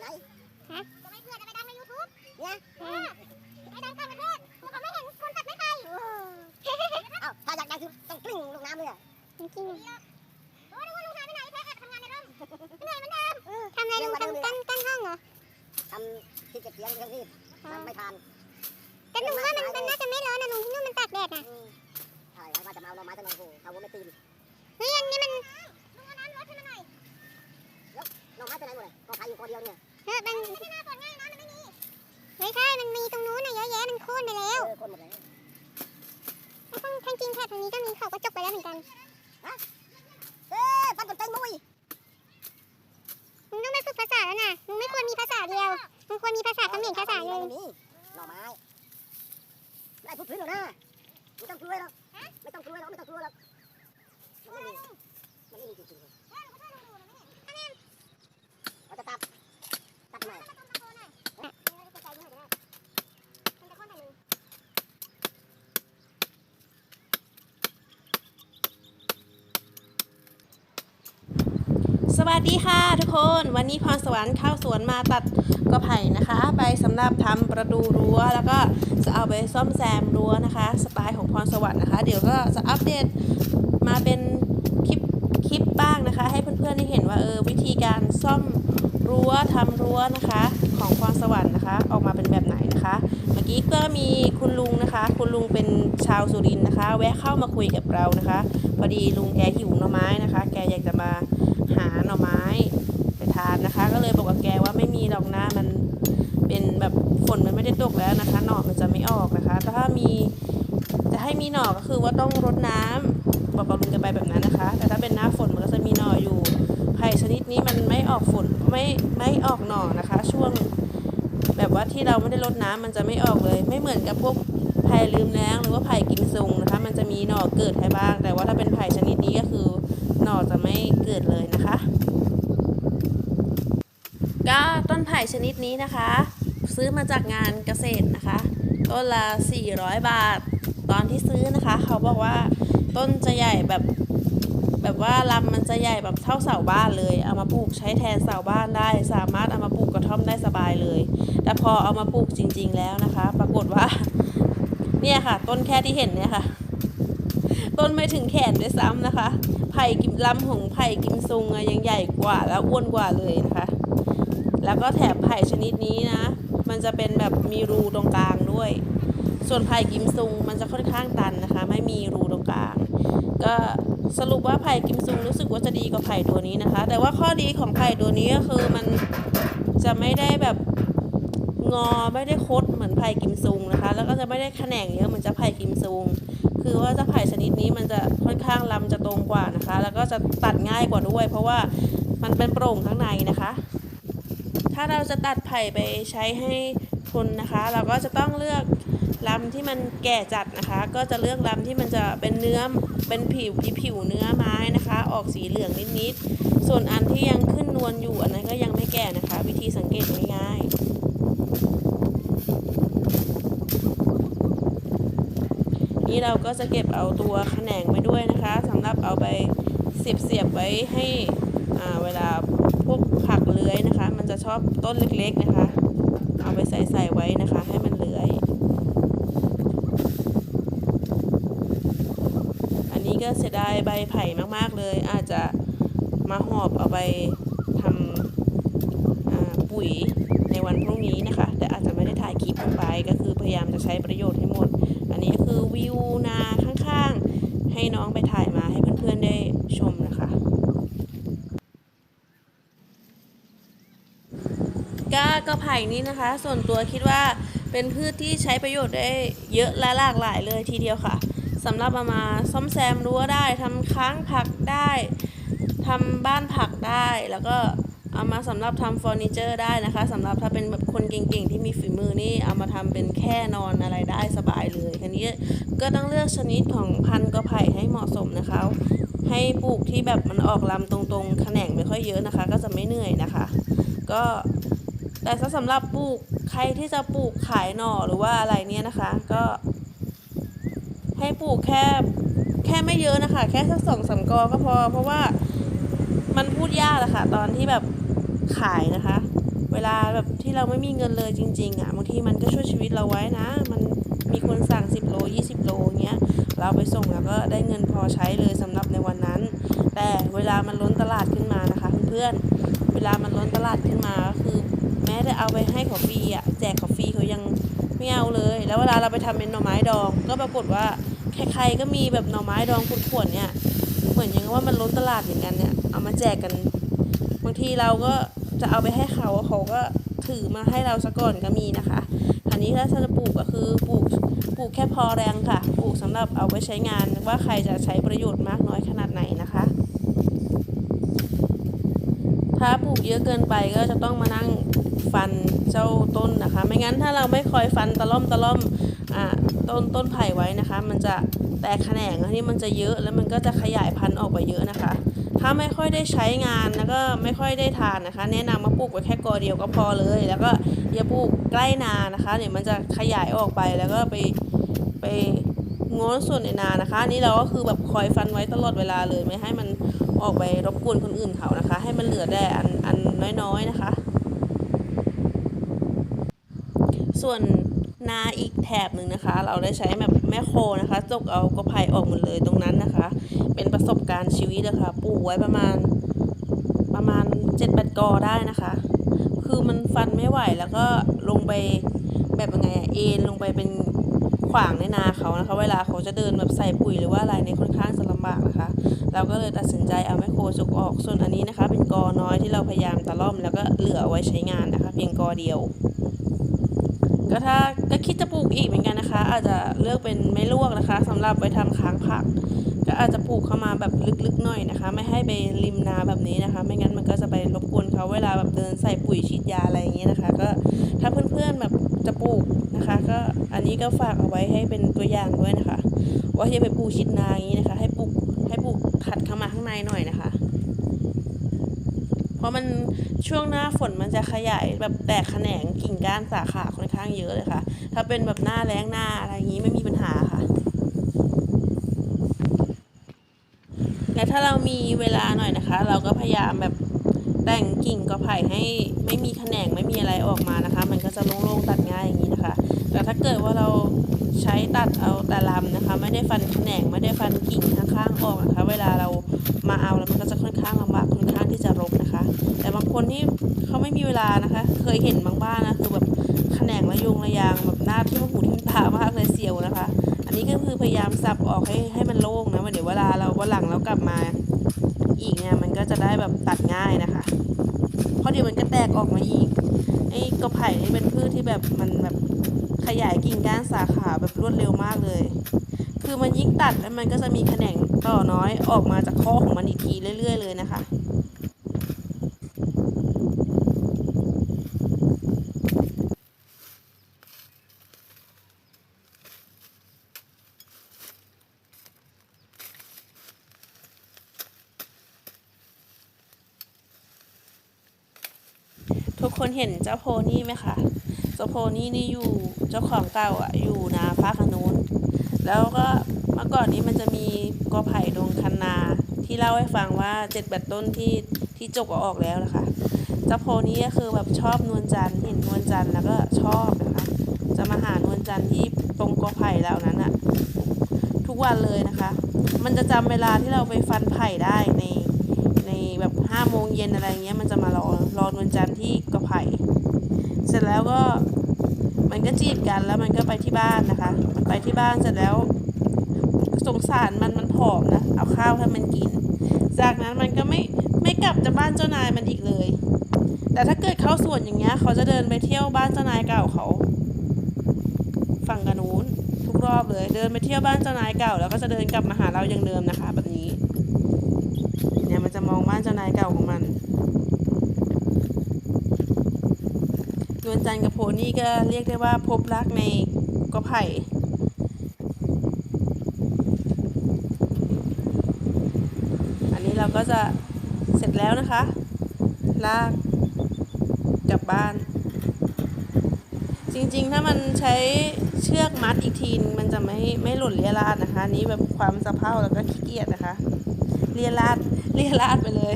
ไหนฮะจะไม่เพื่อจะไปดังในยูทูบเนี่ยเออไปดังต่างประเทศกูก็ไม่เห็นคนตัดไม้ไผ่เอ้าถ้าอยากดังคือต้องกลิ้งลงน้ำเลยอะจริงๆโอ้ยนึกว่าลุงหายไปไหนแพ้แอบทำงานในร่มเหนื่อยเหมือนเดิมทำอะไรลุงทำกั้นกั้นห้องเหรอทำที่เก็บเสียงเครื่องรีดมันไม่ทานแต่หนูว่ามันมันน่าจะไม่ร้อนนะลุงที่นู่นมันตากแดดนะอืมใช่ว่าจะมาเอาหน่อไม้ตะนองโหเอาหัวไม่ตีนเฮ้ยอันนี้มันลุงเอาน้ำรดให้มันหน่อยหน่อไม้ไปไหนหมดเลยก็ขายอยู่คนเดียวเนี่ย เฮ้ยมันไม่ใช่หน้าฝนง่ายน้ำมันไม่มีไม่ใช่ มันมีตรงนู้นน่ะเยอะแยะ มันโค่นไปแล้วเออคนหมดเลยไอ้ข้างทางจริงแค่ทางนี้ก็มีเขาก็จบไปแล้วเหมือนกัน เอ๊ะปันกดใจมุ้ยมึงต้องไปฝึกภาษาแล้วนะมึงไม่ควรมีภาษาเดียว มึงควรมีภาษาเขมรภาษาเลยไม่มีหน่อไม้ไม่ได้พูดพื้นหรอกนะไม่ต้องกลัวหรอกไม่ต้องกลัวหรอกไม่ต้องกลัวหรอกมันไม่มีมันไม่มีจริงๆเราจะตัดตัดทำไม ส วัสดีค่ะทุกคนวันนี้พรสวรรค์เข้าสวนมาตัดกระไผ่นะคะ ไปสำหรับทำประตูรั้ว แล้วก็จะเอาไปซ่อมแซมรั้วนะคะ สไตล์ของพรสวรรค์นะคะ เดี๋ยวก็จะอัปเดตมาเป็นคลิปคลิปบ้างนะคะ ให้เพื่อนๆได้เห็นว่าเออวิธีการซ่อมรั้วทำรั้วนะคะ ของพรสวรรค์นะคะ ออกมาเป็นแบบไหนนะคะ เมื่อกี้ก็มีคุณลุงนะคะ คุณลุงเป็นชาวสุรินทร์นะคะ แวะเข้ามาคุยกับเรานะคะ พอดีลุงแกหิวหน่อไม้นะคะ แกอยากจะมา หาหน่อไม้ไปทานนะคะ ก็เลยบอกกับแกว่าไม่มีหรอกนะมันเป็นแบบฝนมันไม่ได้ตกแล้วนะคะ หน่อมันจะไม่ออกนะคะแต่ถ้ามีจะให้มีหน่อก็คือว่าต้องรดน้ำบอกกับลุงกันไปแบบนั้นนะคะ แต่ถ้าเป็นหน้าฝนมันก็จะมีหน่ออยู่ไผ่ชนิดนี้มันไม่ออกฝนไม่ไม่ออกหน่อนะคะ ช่วงแบบว่าที่เราไม่ได้รดน้ำมันจะไม่ออกเลย ไม่เหมือนกับพวกไผ่ลืมแล้งหรือว่าไผ่กิมซุงนะคะ มันจะมีหน่อเกิดให้บ้าง แต่ว่าถ้าเป็นไผ่ชนิดนี้ก็คือหน่อจะไม่เกิดเลยนะคะ ก็ต้นไผ่ชนิดนี้นะคะ ซื้อมาจากงานเกษตรนะคะ ต้นละ 400 บาท ตอนที่ซื้อนะคะ เขาบอกว่าต้นจะใหญ่แบบแบบว่าลำมันจะใหญ่แบบเท่าเสาบ้านเลย เอามาปลูกใช้แทนเสาบ้านได้ สามารถเอามาปลูกกระท่อมได้สบายเลย แต่พอเอามาปลูกจริง ๆ แล้วนะคะ ปรากฏว่า เนี่ยค่ะ ต้นแค่ที่เห็นเนี่ยค่ะ ต้นไม่ถึงแขนด้วยซ้ำนะคะ ไผ่กิมลำของไผ่กิมซุงอะยังใหญ่กว่าแล้วอ้วนกว่าเลยนะคะ แล้วก็แถบไผ่ชนิดนี้นะ มันจะเป็นแบบมีรูตรงกลางด้วย ส่วนไผ่กิมซุงมันจะค่อนข้างตันนะคะ ไม่มีรูตรงกลาง ก็สรุปว่าไผ่กิมซุงรู้สึกว่าจะดีกว่าไผ่ตัวนี้นะคะ แต่ว่าข้อดีของไผ่ตัวนี้ก็คือมันจะไม่ได้แบบงอไม่ได้คดเหมือนไผ่กิมซุงนะคะ แล้วก็จะไม่ได้แขนงเยอะเหมือนจะไผ่กิมซุงคือว่าจะไผ่ชนิดนี้มันจะค่อนข้างลำจะตรงกว่านะคะ แล้วก็จะตัดง่ายกว่าด้วย เพราะว่ามันเป็นโปร่งข้างในนะคะ ถ้าเราจะตัดไผ่ไปใช้ให้ทนนะคะ เราก็จะต้องเลือกลำที่มันแก่จัดนะคะ ก็จะเลือกลำที่มันจะเป็นเนื้อเป็นผิวผิวเนื้อไม้นะคะ ออกสีเหลืองนิดๆส่วนอันที่ยังขึ้นนวลอยู่อันนั้นก็ยังไม่แก่นะคะ วิธีสังเกตง่ายๆนี่เราก็จะเก็บเอาตัวแขนงไว้ด้วยนะคะสำหรับเอาไปเสียบเสียบไว้ให้เวลา จะชอบต้นเล็กๆนะคะ เอาไปใส่ใส่ไว้นะคะ ให้มันเลื้อย อันนี้ก็เสียดายใบไผ่มากๆเลย อาจจะมาหอบเอาไปทำปุ๋ยในวันพรุ่งนี้นะคะ แต่อาจจะไม่ได้ถ่ายคลิปลงไป ก็คือพยายามจะใช้ประโยชน์ให้หมด อันนี้ก็คือวิวนาข้างๆ ให้น้องไปถ่ายมาให้เพื่อนๆได้ชมนะคะ ก้าก ระไผ่นี้นะคะ ส่วนตัวคิดว่าเป็นพืชที่ใช้ประโยชน์ได้เยอะและหลากหลายเลยทีเดียวค่ะสำหรับเอามาซ่อมแซมรั้วได้ทำค้างผักได้ทำบ้านผักได้แล้วก็เอามาสำหรับทำเฟอร์นิเจอร์ได้นะคะสำหรับถ้าเป็นแบบคนเก่งๆที่มีฝีมือนี่เอามาทำเป็นแค่นอนอะไรได้สบายเลยทีนี้ก็ต้องเลือกชนิดของพันธุ์กระไผ่ให้เหมาะสมนะคะ ให้ปลูกที่แบบมันออกลำตรงๆแขนงไม่ค่อยเยอะนะคะ ก็จะไม่เหนื่อยนะคะ ก็ แต่ถ้าสำหรับปลูกใครที่จะปลูกขายหน่อหรือว่าอะไรเนี่ยนะคะ ก็ ให้ปลูกแค่แค่ไม่เยอะนะคะ แค่สักสองสามกอก็พอ เพราะว่ามันพูดยากแหละค่ะ ตอนที่แบบขายนะคะ เวลาแบบที่เราไม่มีเงินเลยจริง ๆอะบางทีมันก็ช่วยชีวิตเราไว้นะ มันมีคนสั่ง 10 โล 20 โลเงี้ย เราไปส่งแล้วก็ได้เงินพอใช้เลยสำหรับในวันนั้น แต่เวลามันล้นตลาดขึ้นมานะคะ เพื่อนๆเวลามันล้นตลาดขึ้นมาก็คือ ม้แต่เอาไปให้เขาฟรีอะแจกเขาฟรีเขายังไม่เอาเลย แล้วเวลาเราไปทำเป็นหน่อไม้ดอง ก็ปรากฏว่าใครๆก็มีแบบหน่อไม้ดองขวดๆเนี่ย เหมือนอย่างว่ามันล้นตลาดอย่างนั้นเนี่ย เอามาแจกกันบางทีเราก็จะเอาไปให้เขาเขาก็ถือมาให้เราซะก่อนก็มีนะคะ อันนี้ถ้าจะปลูกก็คือปลูกปลูกแค่พอแรงค่ะ ปลูกสำหรับเอาไว้ใช้งานว่าใครจะใช้ประโยชน์มากน้อยขนาดไหนนะคะ ถ้าปลูกเยอะเกินไปก็จะต้องมานั่ง ฟันเจ้าต้นนะคะ ไม่งั้นถ้าเราไม่คอยฟันตะล่อมตะล่อมอ่าต้นต้นไผ่ไว้นะคะ มันจะแตกแขนงที่มันจะเยอะแล้วมันก็จะขยายพันธุ์ออกไปเยอะนะคะ ถ้าไม่ค่อยได้ใช้งานแล้วก็ไม่ค่อยได้ทานนะคะ แนะนำมาปลูกไว้แค่กอเดียวก็พอเลย แล้วก็อย่าปลูกใกล้นานะคะเดี๋ยวมันจะขยายออกไปแล้วก็ไปไปง้อส่วนในนานะคะนี่เราก็คือแบบคอยฟันไว้ตลอดเวลาเลยไม่ให้มันออกไปรบกวนคนอื่นเขานะคะ ให้มันเหลือแต่อันอันน้อยๆนะคะ ส่วนนาอีกแถบหนึ่งนะคะ เราได้ใช้แบบแม่โคนะคะจกเอากระไผ่ออกหมดเลยตรงนั้นนะคะ เป็นประสบการณ์ชีวิตเลยค่ะปลูกไว้ประมาณประมาณเจ็ดแปดกอได้นะคะ คือมันฟันไม่ไหวแล้วก็ลงไปแบบยังไงอะเอ็นลงไปเป็นขวางในนาเขานะคะ เวลาเขาจะเดินแบบใส่ปุ๋ยหรือว่าอะไรในค่อนข้างจะลำบากนะคะ เราก็เลยตัดสินใจเอาแมคโครจกออกส่วนอันนี้นะคะ เป็นกอน้อยที่เราพยายามตะล่อมแล้วก็เหลือเอาไว้ใช้งานนะคะ เพียงกอเดียว ก็ถ้าก็คิดจะปลูกอีกเหมือนกันนะคะ อาจจะเลือกเป็นไม่ลวกนะคะสำหรับไปทำค้างผัก ก็อาจจะปลูกเข้ามาแบบลึกๆหน่อยนะคะ ไม่ให้ไปริมนาแบบนี้นะคะ ไม่งั้นมันก็จะไปรบกวนเขาเวลาแบบเดินใส่ปุ๋ยฉีดยาอะไรอย่างเงี้ยนะคะ ก็ถ้าเพื่อนๆแบบจะปลูกนะคะ ก็อันนี้ก็ฝากเอาไว้ให้เป็นตัวอย่างด้วยนะคะ ว่าอย่าไปปลูกชิดนาอย่างนี้นะคะ ให้ปลูกให้ปลูกถัดเข้ามาข้างในหน่อยนะคะ เพราะมันช่วงหน้าฝนมันจะขยายแบบแตกแขนงกิ่งก้านสาขาค่อนข้างเยอะเลยค่ะ ถ้าเป็นแบบหน้าแล้งหน้าอะไรอย่างนี้ไม่มีปัญหาค่ะและถ้าเรามีเวลาหน่อยนะคะ เราก็พยายามแบบแต่งกิ่งกอไผ่ให้ไม่มีแขนงไม่มีอะไรออกมานะคะ มันก็จะโล่งๆตัดง่ายอย่างนี้นะคะ แต่ถ้าเกิดว่าเราใช้ตัดเอาแต่ลำนะคะ ไม่ได้ฟันแขนงไม่ได้ฟันกิ่งข้างๆออกนะคะ เวลาเรามาเอาแล้วมันก็จะค่อนข้างลำบากค่อนข้างที่จะรก คนที่เขาไม่มีเวลานะคะ เคยเห็นบางบ้านนะคือแบบแขนงระยงระยางแบบหน้าที่มหูที่ตามากเลยเสียวนะคะ อันนี้ก็คือพยายามสับออกให้ให้มันโล่งนะเดี๋ยวเวลาเราวันหลังเรากลับมา อีกเนี่ยมันก็จะได้แบบตัดง่ายนะคะ เพราะเดี๋ยวมันก็แตกออกมาอีกไอ้กระไผ่นี่เป็นพืชที่แบบมันแบบขยายกิ่งก้านสาขาแบบรวดเร็วมากเลย คือมันยิ่งตัดแล้วมันก็จะมีแขนงต่อน้อยออกมาจากข้อของมันอีกทีเรื่อย ๆ เลยนะคะ ทุกคนเห็นเจ้าโพนี่ไหมคะเจ้าโพนี่นี่อยู่เจ้าของเก่าอะอยู่นาฟ้าขนุนแล้วก็เมื่อก่อนนี้มันจะมีกอไผ่ดงคันนา ที่เล่าให้ฟังว่าเจ็ดแปดต้นที่ที่จกออกแล้วนะคะเจ้าโพนี่ก็คือแบบชอบนวลจันทร์เห็นนวลจันทร์แล้วก็ชอบนะคะจะมาหานวลจันทร์ที่ตรงกอไผ่แล้วนั้นอะทุกวันเลยนะคะ มันจะจำเวลาที่เราไปฟันไผ่ได้ใน ห้าโมงเย็นอะไรเงี้ยมันจะมารอรอนวันจันทร์ที่กระไผ่เสร็จแล้วก็มันก็จีบกันแล้วมันก็ไปที่บ้านนะคะ มันไปที่บ้านเสร็จแล้วสงสารมันมันผอมนะเอาข้าวให้มันกิน จากนั้นมันก็ไม่ไม่กลับจากบ้านเจ้านายมันอีกเลย แต่ถ้าเกิดเข้าสวนอย่างเงี้ยเขาจะเดินไปเที่ยวบ้านเจ้านายเก่าเขาฝั่งกันนู้นทุกรอบเลย เดินไปเที่ยวบ้านเจ้านายเก่า แล้วก็จะเดินกลับมาหาเราอย่างเดิมนะคะ แบบนี้ เนี่ยมันจะมองบ้าน เจ้านายเก่าของมันนวลจันทร์กับโพนี่ก็เรียกได้ว่าพบรักในกอไผ่อันนี้เราก็จะเสร็จแล้วนะคะ ลากกลับบ้าน จริงๆ ถ้ามันใช้เชือกมัดอีกทีมันจะไม่ไม่หล่นเลียราดนะคะนนี้แบบความสะเพร่าแล้วก็ขี้เกียจนะคะ เลียราด เลียราดไปเลย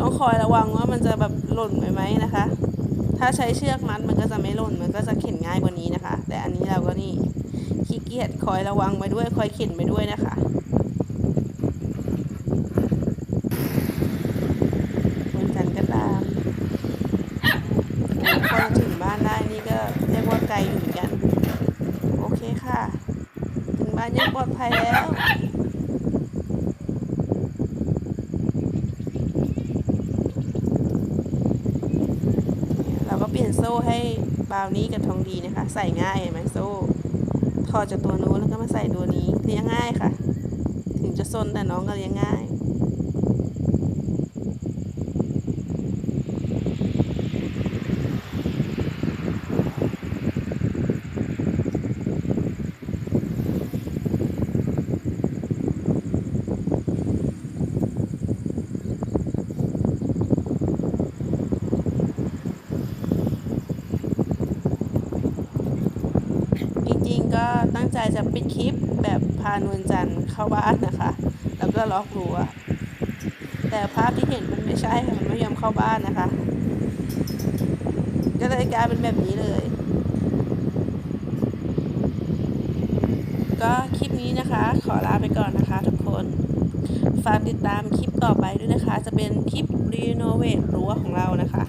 ต้องคอยระวังว่ามันจะแบบหล่นไปไหมนะคะ ถ้าใช้เชือกมัดมันก็จะไม่หล่นมันก็จะเข็นง่ายกว่านี้นะคะ แต่อันนี้เราก็นี่ขี้เกียจคอยระวังไปด้วย คอยเข็นไปด้วยนะคะเหมือนกันก็ตามพอจะถึงบ้านได้นี่ก็เรียกว่าไกลอยู่เหมือนกัน โอเคค่ะ ถึงบ้านยังปลอดภัยแล้ว เปลี่ยนโซ่ให้บราวนี้กับทองดีนะคะ ใส่ง่ายเห็นไหมโซ่ถอดจากตัวนู้นแล้วก็มาใส่ตัวนี้เลี้ยงง่ายค่ะ ถึงจะซนแต่น้องก็เลี้ยงง่าย จริงๆก็ตั้งใจจะปิด คลิปแบบพานวลจันทร์เข้าบ้านนะคะ แล้วก็ล็อกรั้วแต่ภาพที่เห็นมันไม่ใช่ค่ะมันไม่ยอมเข้าบ้านนะคะ ก็เลยกลายเป็นแบบนี้เลย ก็คลิปนี้นะคะ ขอลาไปก่อนนะคะทุกคนฝากติดตามคลิปต่อไปด้วยนะคะ จะเป็นคลิปรีโนเวทรั้วของเรานะคะ